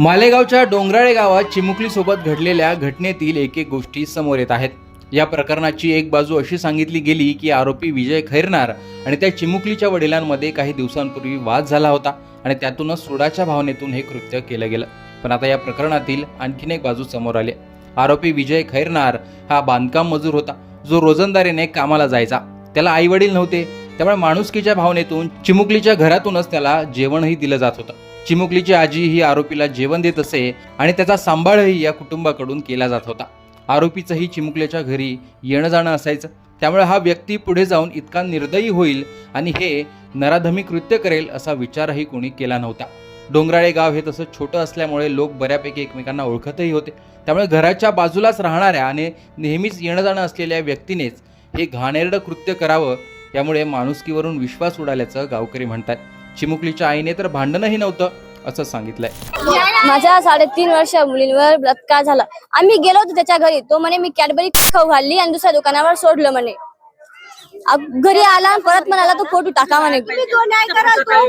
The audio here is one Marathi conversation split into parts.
मालेगावच्या डोंगराळे गावात चिमुकली सोबत घडलेल्या घटनेतील एक एक गोष्टी समोर येत आहेत. या प्रकरणाची एक बाजू अशी सांगितली गेली की आरोपी विजय खैरनार आणि त्या चिमुकलीच्या वडिलांमध्ये काही दिवसांपूर्वी वाद झाला होता आणि त्यातूनच सोडाच्या भावनेतून हे कृत्य केलं गेलं. पण आता या प्रकरणातील आणखीन एक बाजू समोर आली आरोपी विजय खैरनार हा बांधकाम मजूर होता. जो रोजंदारीने कामाला जायचा. त्याला आई वडील नव्हते. त्यामुळे माणुसकीच्या भावनेतून चिमुकलीच्या घरातूनच त्याला जेवणही दिलं जात होतं. चिमुकलीची आजी ही आरोपीला जेवण देत असे आणि त्याचा सांभाळही या कुटुंबाकडून केला जात होता. आरोपीचंही चिमुकल्याच्या घरी येणं जाणं असायचं. त्यामुळे हा व्यक्ती पुढे जाऊन इतका निर्दयी होईल आणि हे नराधमी कृत्य करेल असा विचारही कोणी केला नव्हता. डोंगराळे गाव हे तसं छोटं असल्यामुळे लोक बऱ्यापैकी एकमेकांना ओळखतही होते. त्यामुळे घराच्या बाजूलाच राहणाऱ्या आणि नेहमीच येणं जाणं असलेल्या व्यक्तीनेच हे घाणेरडं कृत्य करावं यामुळे माणुसकीवरून विश्वास उडाल्याचं गावकरी म्हणतात. चिमुकलीच्या आईने तर भांडणही नव्हतं असं सांगितलंय. माझ्या साडेतीन वर्ष मुलींवर बलात्कार झाला. आम्ही गेलो होतो त्याच्या घरी. तो म्हणे मी कॅडबरी खाऊ घालली आणि दुसऱ्या दुकानावर सोडलं म्हणे. घरी आला परत म्हणाला तो फोटो टाका म्हणे. तुम्ही तो न्याय कराल तो?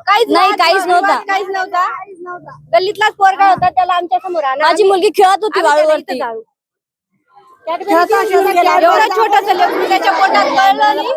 काहीच नाही, काहीच नव्हता. काहीच नव्हता. गल्लीतलाच पोरगा होता त्याला आमच्यासमोर आणा माझी मुलगी खेळत होती वाळूवरती. एवढं छोटस लेकरू त्याच्या पोटात कळलं नाही.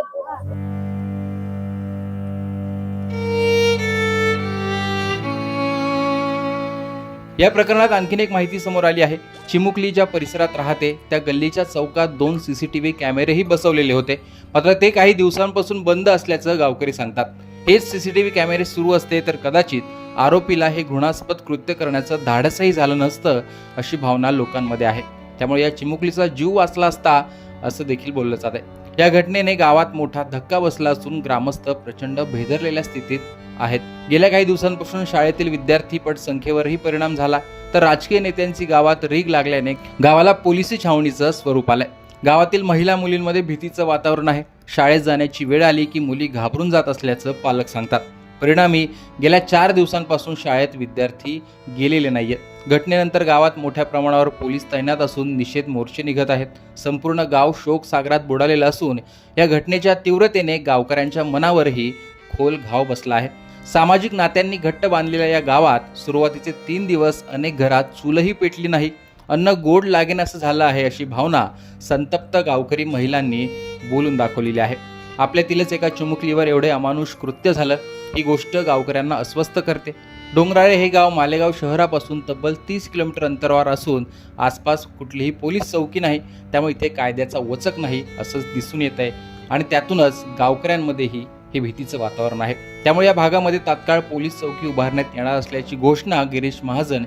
या प्रकरणात आणखीन एक माहिती समोर आली आहे. चिमुकली ज्या परिसरात राहते त्या गल्लीच्या चौकात दोन सी सी टी व्ही कॅमेरेही बसवलेले होते. मात्र ते काही दिवसांपासून बंद असल्याचं गावकरी सांगतात. हेच सी सी टी व्ही कॅमेरे सुरू असते तर कदाचित आरोपीला हे घृणास्पद कृत्य करण्याचं धाडसही झालं नसतं अशी भावना लोकांमध्ये आहे. त्यामुळे या चिमुकलीचा जीव वाचला असता असं देखील बोललं जात आहे या घटनेने गावात मोठा धक्का बसला असून ग्रामस्थ प्रचंड भेदरलेल्या स्थितीत आहेत. गेल्या काही दिवसांपासून शाळेतील विद्यार्थी पट संख्येवरही परिणाम झाला तर राजकीय नेत्यांची गावात रीग लागल्याने गावाला पोलिसी छावणीचं स्वरूप आलंय. गावातील महिला मुलींमध्ये भीतीचं वातावरण आहे. शाळेत जाण्याची वेळ आली की मुली घाबरून जात असल्याचं पालक सांगतात. परिणामी गेल्या चार दिवसांपासून शाळेत विद्यार्थी गेलेले नाही आहेत घटनेनंतर गावात मोठ्या प्रमाणावर पोलीस तैनात असून निषेध मोर्चे निघत आहेत. संपूर्ण गाव शोक सागरात बुडालेलं असून या घटनेच्या तीव्रतेने गावकऱ्यांच्या मनावरही खोल घाव बसला आहे. सामाजिक नात्यांनी घट्ट बांधलेल्या या गावात सुरुवातीचे तीन दिवस अनेक घरात चूलही पेटली नाही. अन्न गोड लागेन असं झालं आहे अशी भावना संतप्त गावकरी महिलांनी बोलून दाखवलेली आहे. आपल्यातीलच एका चिमुकलीवर एवढे अमानुष कृत्य झालं ही गोष्ट गावकऱ्यांना अस्वस्थ करते. डोंगराळे हे गाव मालेगाव शहरापासून तब्बल तीस किलोमीटर अंतरावर असून आसपास कुठलीही पोलीस चौकी नाही त्यामुळे इथे कायद्याचा वचक नाही असंच दिसून येत आहे आणि त्यातूनच गावकऱ्यांमध्येही हे भीतीचं वातावरण आहे. त्यामुळे या भागामध्ये तात्काळ पोलीस चौकी उभारण्यात येणार असल्याची घोषणा गिरीश महाजन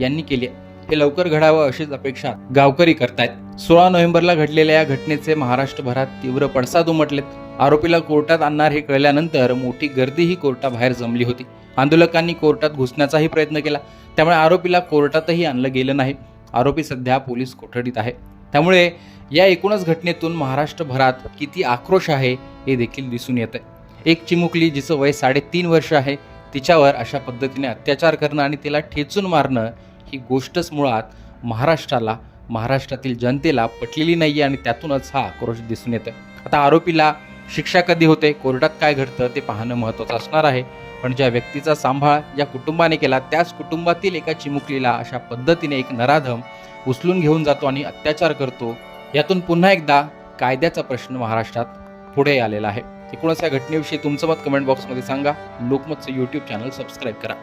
यांनी केली आहे. हे लवकर घडावं अशीच अपेक्षा गावकरी करतायत. सोळा नोव्हेंबरला घडलेल्या या घटनेचे महाराष्ट्रभरात तीव्र पडसाद उमटलेत. आरोपीला कोर्टात आणणार हे कळल्यानंतर मोठी गर्दीही कोर्टाबाहेर जमली होती. आंदोलकांनी कोर्टात घुसण्याचाही प्रयत्न केला. त्यामुळे आरोपीला कोर्टातही आणलं गेलं नाही. आरोपी सध्या पोलीस कोठडीत आहे. त्यामुळे या एकूणच घटनेतून महाराष्ट्रभरात किती आक्रोश आहे हे देखील दिसून येत आहे एक चिमुकली जिचं वय साडेतीन वर्ष आहे तिच्यावर अशा पद्धतीने अत्याचार करणं आणि तिला ठेचून मारणं ही गोष्टच मुळात महाराष्ट्राला महाराष्ट्रातील जनतेला पटलेली नाही आणि त्यातूनच हा आक्रोश दिसून येतं आता आरोपीला शिक्षा कधी होते कोर्टात काय घडतं ते पाहणं महत्त्वाचं असणार आहे. पण ज्या व्यक्तीचा सांभाळ ज्या कुटुंबाने केला त्याच कुटुंबातील एका चिमुकलीला अशा पद्धतीने एक नराधम उचलून घेऊन जातो आणि अत्याचार करतो यातून पुन्हा एकदा कायद्याचा प्रश्न महाराष्ट्रात पुढे आलेला आहे. एकूणच या घटनेविषयी तुमचं मत कमेंट बॉक्समध्ये सांगा. लोकमतचं यूट्यूब चॅनल सबस्क्राईब करा.